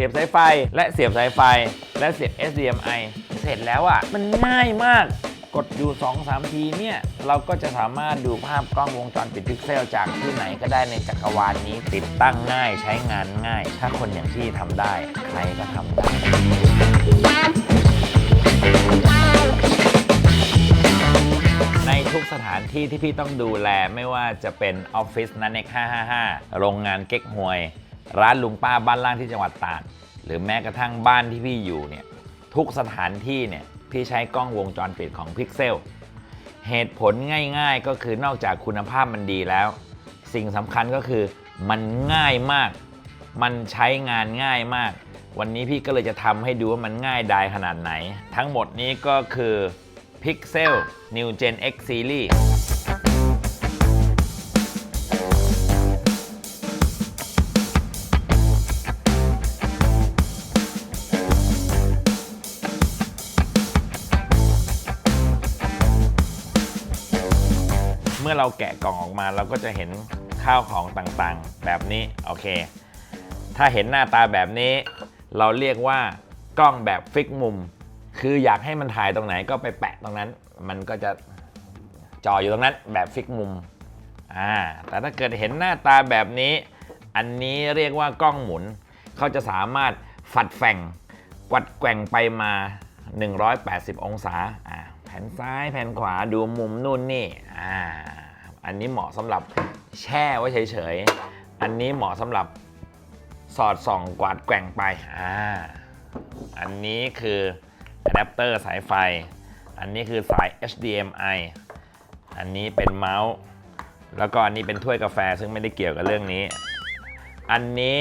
สียบสายไฟ และเสียบสายไฟ และเสียบ SDMI เสร็จแล้วอะ่ะ มันง่ายมากกดอยู่ 2-3 ทีเนี่ย เราก็จะสามารถดูภาพกล้องวงจรปิดพิกเซลจากที่ไหนก็ได้ในจักรวาลนี้ ติดตั้งง่ายใช้งานง่าย ถ้าคนอย่างพี่ทำได้ ใครก็ทำได้ ในทุกสถานที่ที่พี่ต้องดูแลไม่ว่าจะเป็นออฟฟิศนันเน็ก555 โรงงานเก๊กฮวย ร้านลุงป้าบ้านล่างที่จังหวัดตากหรือแม้กระทั่งบ้านที่พี่อยู่เนี่ยทุกสถานที่เนี่ยพี่ใช้กล้องวงจรปิดของพิกเซลเหตุผลง่ายๆก็คือนอกจากคุณภาพมันดีแล้ว สิ่งสำคัญก็คือมันง่ายมาก มันใช้งานง่ายมาก วันนี้พี่ก็เลยจะทำให้ดูว่ามันง่ายดายขนาดไหน ทั้งหมดนี้ก็คือ Pixel New Gen X Series มื่อเราแกะกล่องออกมาเราก็จะเห็นข้าวของต่างๆ แบบนี้โอเค ถ้าเห็นหน้าตาแบบนี้ เราเรียกว่ากล้องแบบฟิกมุม คืออยากให้มันถ่ายตรงไหนก็ไปแปะตรงนั้น มันก็จะจออยู่ตรงนั้นแบบฟิกมุมอ่าแต่ถ้าเกิดเห็นหน้าตาแบบนี้ อันนี้เรียกว่ากล้องหมุน เขาจะสามารถฝัดแฝงกวัดแกว่งไปมา 180 องศาอ่า นซ้ายแผ่นขวาดูมุมนู่นนี่อ่าอันนี้เหมาะสำหรับแช่ไว้เฉยๆ อันนี้เหมาะสำหรับสอดส่องกวาดแกว่งไปอ่าอันนี้คืออะแดปเตอร์สายไฟ อันนี้คือสาย HDMI อันนี้เป็นเมาส์ แล้วก็อันนี้เป็นถ้วยกาแฟซึ่งไม่ได้เกี่ยวกับเรื่องนี้ อันนี้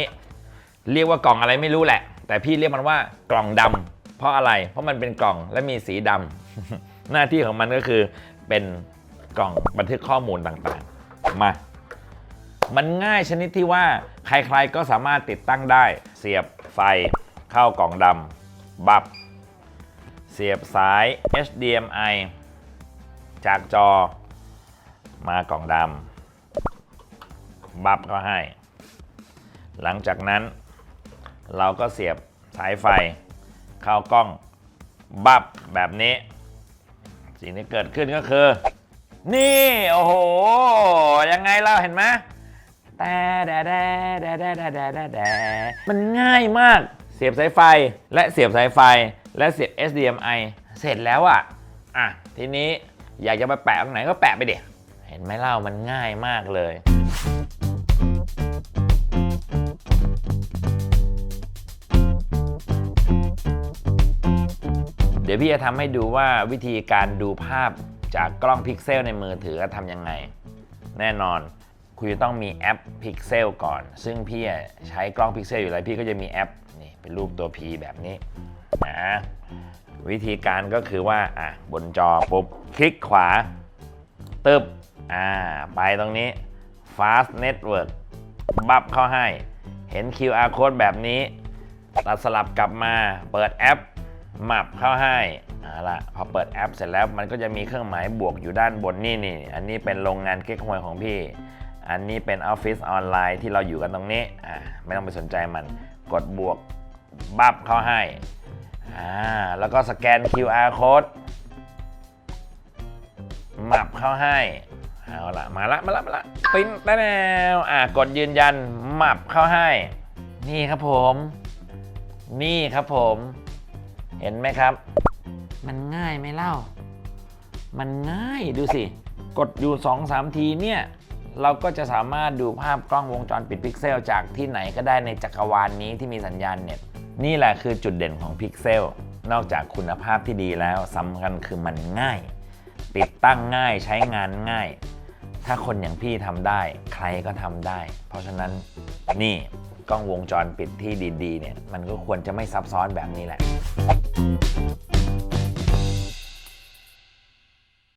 เรียกว่ากล่องอะไรไม่รู้แหละ แต่พี่เรียกมันว่ากล่องดำเพราะอะไร เพราะมันเป็นกล่องและมีสีดำ หน้าที่ของมันก็คือเป็นกล่องบันทึกข้อมูลต่างๆ มา มันง่ายชนิดที่ว่าใครๆก็สามารถติดตั้งได้ เสียบไฟเข้ากล่องดำบับ เสียบสาย HDMI จากจอมากล่องดำบับก็ให้ หลังจากนั้น เราก็เสียบสายไฟเข้ากล้องบับแบบนี้ สิ่งที่เกิดขึ้นก็คือ นี่โอ้โห ยังไงเราเห็นไหมแต่แดดแดดแดดแดดแดดแดมันง่ายมากเสียบสายไฟและเสียบสายไฟและเสียบ HDMI เสร็จแล้วอะอะทีนี้อยากจะไปแปะตรงไหนก็แปะไปเดี๋ยเห็นไหมเล่ามันง่ายมากเลย เดี๋ยวพี่จะทำให้ดูว่าวิธีการดูภาพจากกล้องพิกเซลในมือถือทำยังไง แน่นอนคุณจะต้องมีแอปพิกเซลก่อน ซึ่งพี่ใช้กล้องพิกเซลอยู่แล้วพี่ก็จะมีแอปนี่เป็นรูปตัว P แบบนี้นะวิธีการก็คือว่าอะบนจอปุ๊บคลิกขวา ตึบอ่าไปตรงนี้ Fast Network บับเข้าให้ เห็น QR code แบบนี้ ตัดสลับกลับมาเปิดแอป มับเข้าให้เอาละพอเปิดแอปเสร็จแล้วมันก็จะมีเครื่องหมายบวกอยู่ด้านบนนี่นี่อันนี้เป็นโรงงานเก๊กฮวยของพี่ อันนี้เป็นออฟฟิศออนไลน์ที่เราอยู่กันตรงนี้อ่าไม่ต้องไปสนใจมันกดบวกบับเข้าให้อ่าแล้วก็สแกน QR code มับเข้าให้เอาละมาละมาละมาละปิ้นแล้วอ่ากดยืนยันมับเข้าให้ นี่ครับผม นี่ครับผม เห็นไหมครับ มันง่ายไหมเล่า มันง่ายดูสิ กดอยู่2-3ทีเนี่ยเราก็จะสามารถดูภาพกล้องวงจรปิดพิกเซลจากที่ไหนก็ได้ในจักรวาลนนี้ที่มีสัญญาณเน็ตนี่แหละคือจุดเด่นของพิกเซลนอกจากคุณภาพที่ดีแล้วสำคัญคือมันง่าย ติดตั้งง่ายใช้งานง่าย ถ้าคนอย่างพี่ทำได้ ใครก็ทำได้ เพราะฉะนั้นนี่กล้องวงจรปิดที่ดีๆเนี่ยมันก็ควรจะไม่ซับซ้อนแบบนี้แหละ